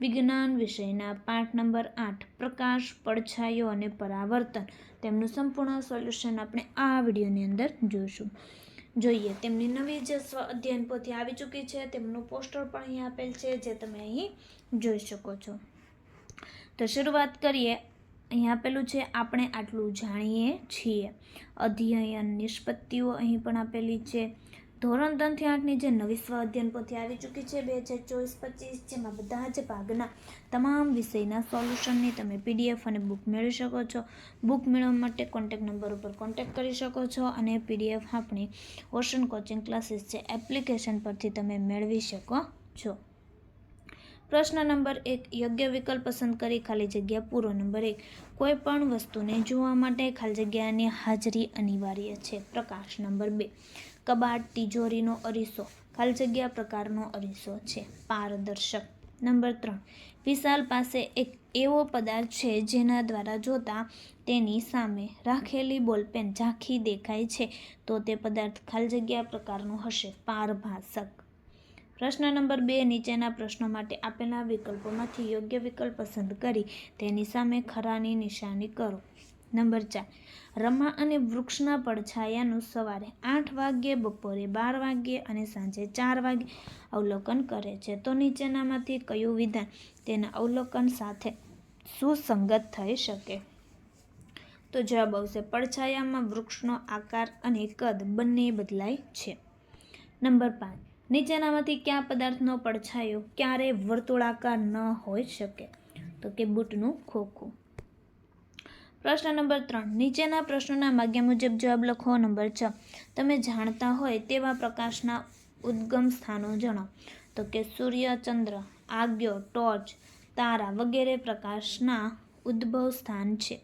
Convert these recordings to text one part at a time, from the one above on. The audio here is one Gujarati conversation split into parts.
વિજ્ઞાન વિષયના પાઠ નંબર આઠ, પ્રકાશ, પડછાયો અને પરાવર્તન. તેમનું સંપૂર્ણ સોલ્યુશન આપણે આ વિડીયોની અંદર જોઈશું. જોઈએ, તેમની નવી જે સ્વ અધ્યયન પોથી આવી ચૂકી છે, તેમનું પોસ્ટર પણ અહીં આપેલ છે, જે તમે અહીં જોઈ શકો છો. તો શરૂઆત કરીએ. અહીં આપેલું છે, આપણે આટલું જાણીએ છીએ. અધ્યયન નિષ્પત્તિઓ અહીં પણ આપેલી છે. ધોરણ ત્રણથી આઠની જે નવી સ્વાધ્યન પોથી આવી ચૂકી છે, બે હજાર ચોવીસ પચીસ, જેમાં બધા જ ભાગના તમામ વિષયના સોલ્યુશનની તમે પીડીએફ અને બુક મેળવી શકો છો. બુક મેળવવા માટે કોન્ટેક નંબર ઉપર કોન્ટેક કરી શકો છો અને પીડીએફ આપણી ઓશન કોચિંગ ક્લાસીસ છે એપ્લિકેશન પરથી તમે મેળવી શકો છો. પ્રશ્ન નંબર એક, યોગ્ય વિકલ્પ પસંદ કરી ખાલી જગ્યા પૂરો. નંબર એક, કોઈ પણ વસ્તુને જોવા માટે ખાલી જગ્યાની હાજરી અનિવાર્ય છે. પ્રકાશ નંબર બે કબાટ, તિજોરીનો અરીસો, ખાલી જગ્યા પ્રકારનો અરીસો છે. પારદર્શક. નંબર ત્રણ. વિશાલ પાસે એક એવો પદાર્થ છે જેના દ્વારા જોતા તેની સામે રાખેલી બોલપેન ઝાંખી દેખાય છે તો તે પદાર્થ ખાલી જગ્યા પ્રકારનો હશે. પારભાષક પ્રશ્ન નંબર બે. નીચેના પ્રશ્નો માટે આપેલા વિકલ્પોમાંથી યોગ્ય વિકલ્પ પસંદ કરી તેની સામે ખરાની નિશાની કરો. નંબર ચાર. રમા અને વૃક્ષના પડછાયાનું સવારે આઠ વાગ્યે, બપોરે બાર વાગ્યે અને સાંજે ચાર વાગ્યે અવલોકન કરે છે. તો નીચેનામાંથી કયું વિધાન તેના અવલોકન સાથે સુસંગત થઈ શકે? તો જવાબ આવશે, પડછાયામાં વૃક્ષનો આકાર અને કદ બંને બદલાય છે. નંબર પાંચ. નીચેનામાંથી કયા પદાર્થનો પડછાયો ક્યારેય વર્તુળાકાર ન હોઈ શકે? તો કે બૂટનું ખોખું. પ્રશ્ન નંબર ત્રણ. નીચેના પ્રશ્નોના માગ્યા મુજબ જવાબ લખો નંબર છ. તમે જાણતા હોય તેવા પ્રકાશના ઉદ્ગમ સ્થાનો જણાવો. તો કે સૂર્ય, ચંદ્ર, આગ્યો, ટોર્ચ, તારા વગેરે પ્રકાશના ઉદ્ભવ સ્થાન છે.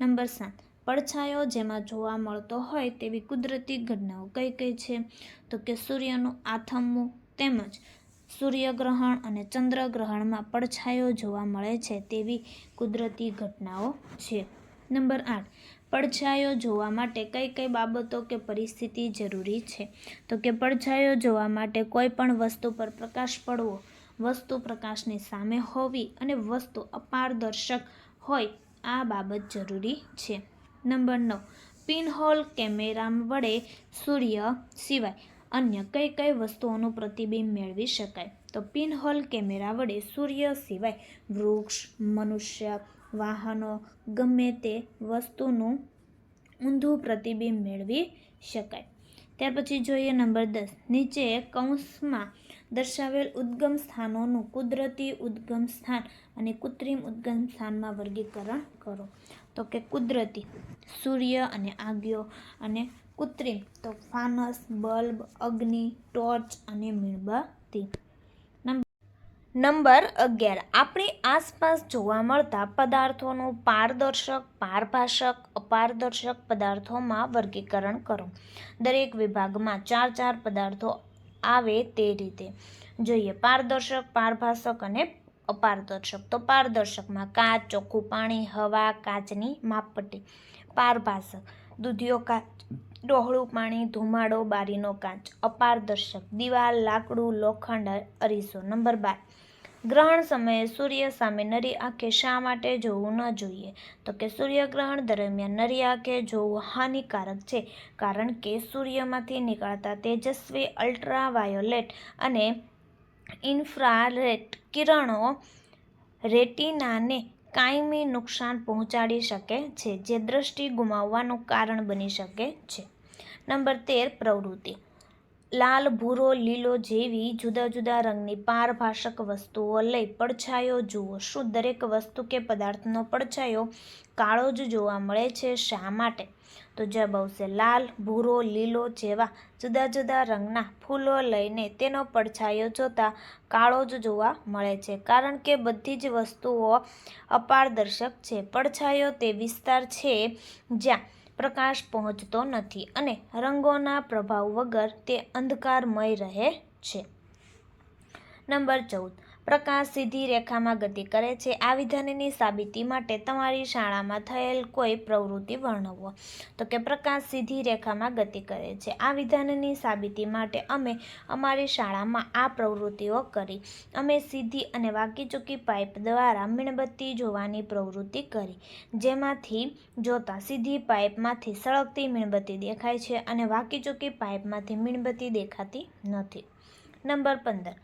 નંબર સાત. પડછાયો જેમાં જોવા મળતો હોય તેવી કુદરતી ઘટનાઓ કઈ કઈ છે? તો કે સૂર્યનું આથમવું તેમજ સૂર્યગ્રહણ અને ચંદ્રગ્રહણમાં પડછાયો જોવા મળે છે તેવી કુદરતી ઘટનાઓ છે. નંબર આઠ, પડછાયો જોવા માટે કઈ કઈ બાબતો કે પરિસ્થિતિ જરૂરી છે? તો કે પડછાયો જોવા માટે કોઈ પણ વસ્તુ પર પ્રકાશ પડવો, વસ્તુ પ્રકાશની સામે હોવી અને વસ્તુ અપારદર્શક હોય, આ બાબત જરૂરી છે. નંબર નવ, પિનહોલ કેમેરા વડે સૂર્ય સિવાય અન્ય કઈ કઈ વસ્તુઓનું પ્રતિબિંબ મેળવી શકાય? તો પિનહોલ કેમેરા વડે સૂર્ય સિવાય વૃક્ષ, મનુષ્ય વાહનો ગમે તે વસ્તુનું ઊંધું પ્રતિબિંબ મેળવી શકાય. ત્યાર પછી જોઈએ નંબર દસ. નીચે કૌંસમાં દર્શાવેલ ઉદ્ગમ સ્થાનોનું કુદરતી ઉદ્ગમ સ્થાન અને કૃત્રિમ ઉદ્ગમ સ્થાનમાં વર્ગીકરણ કરો. તો કે કુદરતી, સૂર્ય અને આગ્યો અને કૃત્રિમ. તો ફાનસ, બલ્બ, અગ્નિ, ટોર્ચ અને મીણબત્તી. નંબર અગિયાર. આપણી આસપાસ જોવા મળતા પદાર્થોનું પારદર્શક, પારભાષક, અપારદર્શક પદાર્થોમાં વર્ગીકરણ કરો. દરેક વિભાગમાં ચાર ચાર પદાર્થો આવે તે રીતે. જોઈએ, પારદર્શક, પારભાષક અને અપારદર્શક. તો પારદર્શકમાં કાચ, ચોખ્ખું પાણી, હવા, કાચની માપપટ્ટી. પારભાષક. દૂધિયો કાચ. ડોહળું પાણી, ધુમાડો, બારીનો કાચ અપારદર્શક દિવાલ, લાકડું, લોખંડ, અરીસો. નંબર બાર. ગ્રહણ સમયે સૂર્ય સામે નરી આંખે શા માટે જોવું ન જોઈએ? તો કે સૂર્યગ્રહણ દરમિયાન નરી આંખે જોવું હાનિકારક છે, કારણ કે સૂર્યમાંથી નીકળતા તેજસ્વી અલ્ટ્રાવાયોલેટ અને ઇન્ફ્રારેડ કિરણો રેટિનાને કાયમી નુકસાન પહોંચાડી શકે છે, જે દ્રષ્ટિ ગુમાવવાનું કારણ બની શકે છે. નંબર તેર, પ્રવૃત્તિ. લાલ, ભૂરો, લીલો જેવી જુદા જુદા રંગની પારભાષક વસ્તુઓ લઈ પડછાયો જુઓ. શું દરેક વસ્તુ કે પદાર્થનો પડછાયો કાળો જ જોવા મળે છે? શા માટે? તો જવાબ આવશે લાલ, ભૂરો, લીલો જેવા જુદા જુદા રંગના ફૂલો લઈને તેનો પડછાયો જોતા કાળો જ જોવા મળે છે. કારણ કે બધી જ વસ્તુઓ અપારદર્શક છે. પડછાયો તે વિસ્તાર છે જ્યાં પ્રકાશ પહોંચતો નથી અને રંગોના પ્રભાવ વગર તે અંધકારમય રહે છે. નંબર ચૌદ. પ્રકાશ સીધી રેખામાં ગતિ કરે છે. આ વિધાનની સાબિતી માટે તમારી શાળામાં થયેલ કોઈ પ્રવૃત્તિ વર્ણવો. તો કે પ્રકાશ સીધી રેખામાં ગતિ કરે છે. આ વિધાનની સાબિતી માટે અમે અમારી શાળામાં આ પ્રવૃત્તિઓ કરી. અમે સીધી અને વાકીચૂકી પાઇપ દ્વારા મીણબત્તી જોવાની પ્રવૃત્તિ કરી. જેમાંથી જોતા સીધી પાઇપમાંથી સળગતી મીણબત્તી દેખાય છે અને વાકીચૂકી પાઇપમાંથી મીણબત્તી દેખાતી નથી. નંબર પંદર.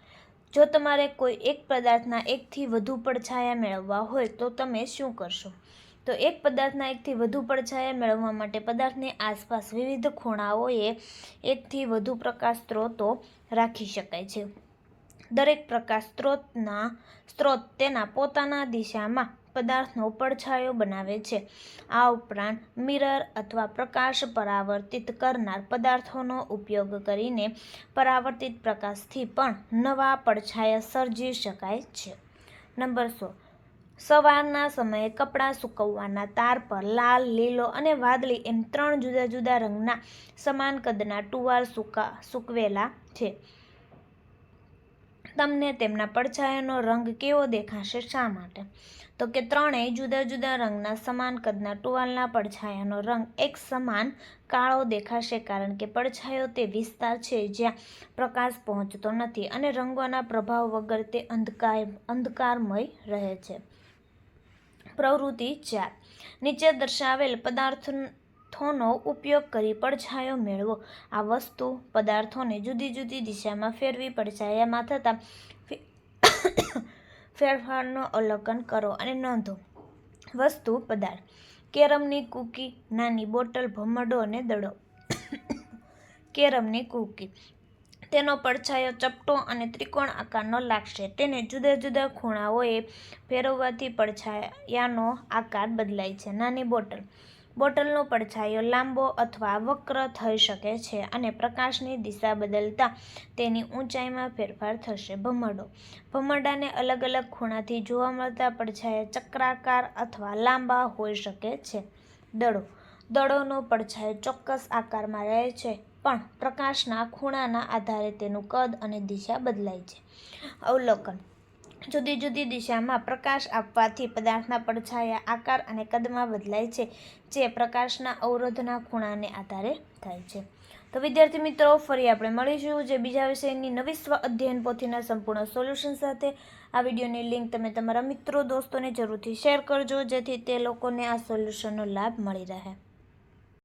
જો તમારે કોઈ એક પદાર્થના એકથી વધુ પડછાયા મેળવવા હોય તો તમે શું કરશો? તો એક પદાર્થના એકથી વધુ પડછાયા મેળવવા માટે પદાર્થની આસપાસ વિવિધ ખૂણાઓએ એકથી વધુ પ્રકાશ સ્ત્રોતો રાખી શકાય છે. દરેક પ્રકાશ સ્ત્રોતના સ્ત્રોત તેના પોતાના દિશામાં પદાર્થનો પડછાયો બનાવે છે. આ ઉપરાંત મિરર અથવા પ્રકાશ પરાવર્તિત કરનાર પદાર્થોનો ઉપયોગ કરીને પરાવર્તિત પ્રકાશથી પણ નવા પડછાયા સર્જી શકાય છે. નંબર સો. સવારના સમયે કપડાં સૂકવવાના તાર પર લાલ, લીલો અને વાદળી એમ ત્રણ જુદા જુદા રંગના સમાન કદના ટુવાલ સૂકા, સૂકવેલા છે. તમને તેમના પડછાયાનો રંગ કેવો દેખાશે શા માટે? તો કે ત્રણેય જુદા જુદા રંગના સમાન કદના ટુવાલના પડછાયાનો રંગ એક સમાન કાળો દેખાશે કારણ કે પડછાયો તે વિસ્તાર છે જ્યાં પ્રકાશ પહોંચતો નથી અને રંગોના પ્રભાવ વગર તે અંધકાર, અંધકારમય રહે છે. પ્રવૃત્તિ ચાર. નીચે દર્શાવેલ પદાર્થોનો ઉપયોગ કરી પડછાયો મેળવો. આ વસ્તુ પદાર્થોને જુદી જુદી દિશામાં ફેરવી પડછાયામાં થતા ફેરફારનો અવલોકન કરો અને નોંધો. વસ્તુ પદાર્થ. કેરમની કૂકી, નાની બોટલ, ભમરડો અને દડો. કેરમની કૂકી. તેનો પડછાયો ચપટો અને ત્રિકોણ આકારનો લાગશે. તેને જુદા જુદા ખૂણાઓએ ફેરવવાથી પડછાયાનો આકાર બદલાય છે. નાની બોટલ. બોટલનો પડછાયો લાંબો અથવા વક્ર થઈ શકે છે અને પ્રકાશની દિશા બદલતા તેની ઊંચાઈમાં ફેરફાર થશે. ભમરડો. ભમરડાને અલગ અલગ ખૂણાથી જોવા મળતા પડછાયા ચક્રાકાર અથવા લાંબા હોઈ શકે છે. દડો. દડોનો પડછાયો ચોક્કસ આકારમાં રહે છે, પણ પ્રકાશના ખૂણાના આધારે તેનું કદ અને દિશા બદલાય છે. અવલોકન. જુદી જુદી દિશામાં પ્રકાશ આપવાથી પદાર્થના પડછાયા આકાર અને કદમાં બદલાય છે, જે પ્રકાશના અવરોધના ખૂણાને આધારે થાય છે. તો વિદ્યાર્થી મિત્રો, ફરી આપણે મળીશું જે બીજા વિષયની નવી સ્વ અધ્યયન પોથીના સંપૂર્ણ સોલ્યુશન સાથે. આ વિડીયોની લિંક તમે તમારા મિત્રો, દોસ્તોને જરૂરથી શેર કરજો, જેથી તે લોકોને આ સોલ્યુશનનો લાભ મળી રહે.